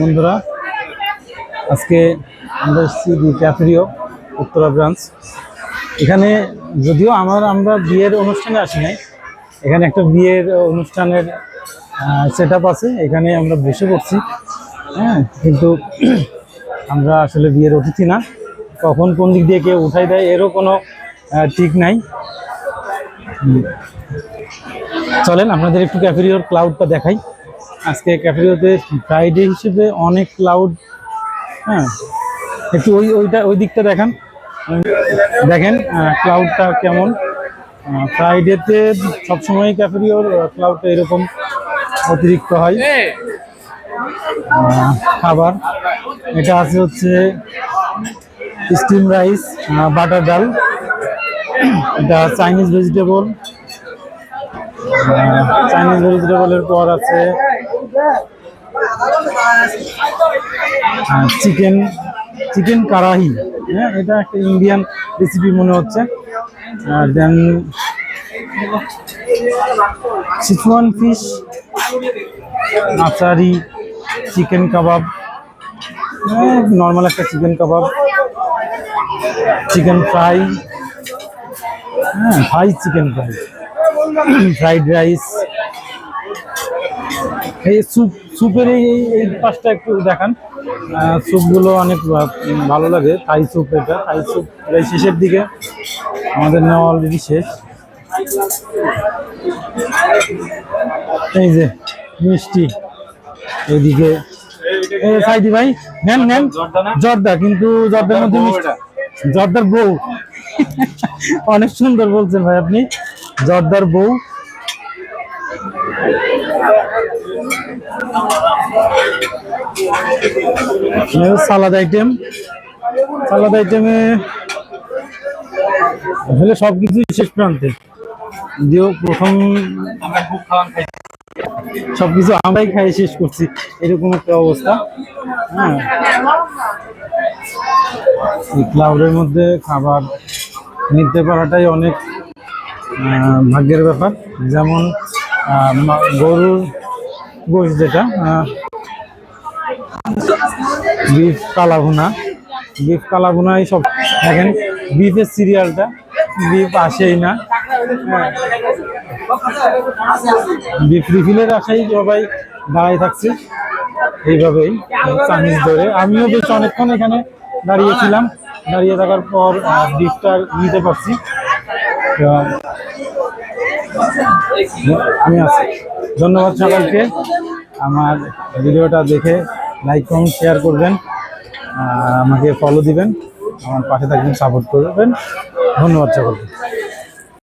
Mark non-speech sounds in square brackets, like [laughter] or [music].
বন্ধুরা, আজকে আমরা এসেছি দি ক্যাফেরিও, উত্তরা ব্রাঞ্চ। এখানে যদিও আমার, আমরা বিয়ের অনুষ্ঠানে আসি নাই, এখানে একটা বিয়ের অনুষ্ঠানের সেট আছে, এখানে আমরা বসে পড়ছি হ্যাঁ কিন্তু [clears throat] আমরা আসলে বিয়ের অতিথি না। কখন কোন দিক দিয়ে কেউ উঠাই দেয়, এরও কোনো ঠিক নাই। চলেন, আপনাদের একটু ক্যাফেরিওর ক্লাউডটা দেখাই। আজকে ক্যাফেরিওতে ফ্রাইডে হিসেবে অনেক ক্লাউড হ্যাঁ একটু ওই, ওইটা, ওই দিকটা দেখান। দেখেন ক্লাউডটা কেমন। ফ্রাইডেতে সবসময় ক্যাফেরিওর ক্লাউডটা এরকম অতিরিক্ত হয়। খাবার। এটা আছে হচ্ছে স্টিম রাইস বাটার ডাল এটা চাইনিজ ভেজিটেবল চাইনিজ ভেজিটেবলের পর আছে চিকেন চিকেন কারাহি হ্যাঁ এটা একটা ইন্ডিয়ান রেসিপি মনে হচ্ছে। আর then Sichuan fish achari, chicken কাবাব নর্মাল একটা চিকেন কাবাব, চিকেন ফ্রাই হ্যাঁ fry chicken fry fried rice এই স্যুপ স্যুপের এই এই- এই পাশটা একটু দেখান। স্যুপগুলো অনেক ভালো লাগে থাই স্যুপ এটা। থাই স্যুপ এই শেষের দিকে। আমাদের নেওয়া অলরেডি শেষ। এই যে মিষ্টি। এইদিকে এই সাইদি ভাই নেন নেন। জর্দা কিন্তু জর্দার মধ্যে মিষ্টি জর্দার বউ। অনেক সুন্দর বলছেন ভাই আপনি। জর্দার বউ। সালাদ আইটেম সালাদ আইটেমে আসলে সব কিছুই শেষ প্রান্তে। যদিও প্রথম সবকিছু আমরাই খাই, শেষ করছি। এরকম একটা অবস্থা। হ্যাঁ। এই ক্লাউডের মধ্যে খাবার নিতে পারাটাই অনেক ভাগ্যের ব্যাপার। যেমন গরুর গোশ যেটা বিফ কালাভুনা বিফ কালাভুনাই সব, দেখেন, বিফের সিরিয়ালটা বিফ আসেই না। হ্যাঁ। বিফ রিফিলের আশাই সবাই দাঁড়াই থাকছে, এইভাবেই চামিজ ধরে। আমিও বেশ অনেকক্ষণ এখানে দাঁড়িয়েছিলাম। দাঁড়িয়ে থাকার পর বিফটা নিতে পারছি। আমি আছি ধন্যবাদ সকলকে আমার ভিডিওটা দেখে লাইক কমেন্ট শেয়ার করবেন। আমাকে ফলো দিবেন। আমার পাশে থাকবেন সাপোর্ট করবেন। ধন্যবাদ সকলকে।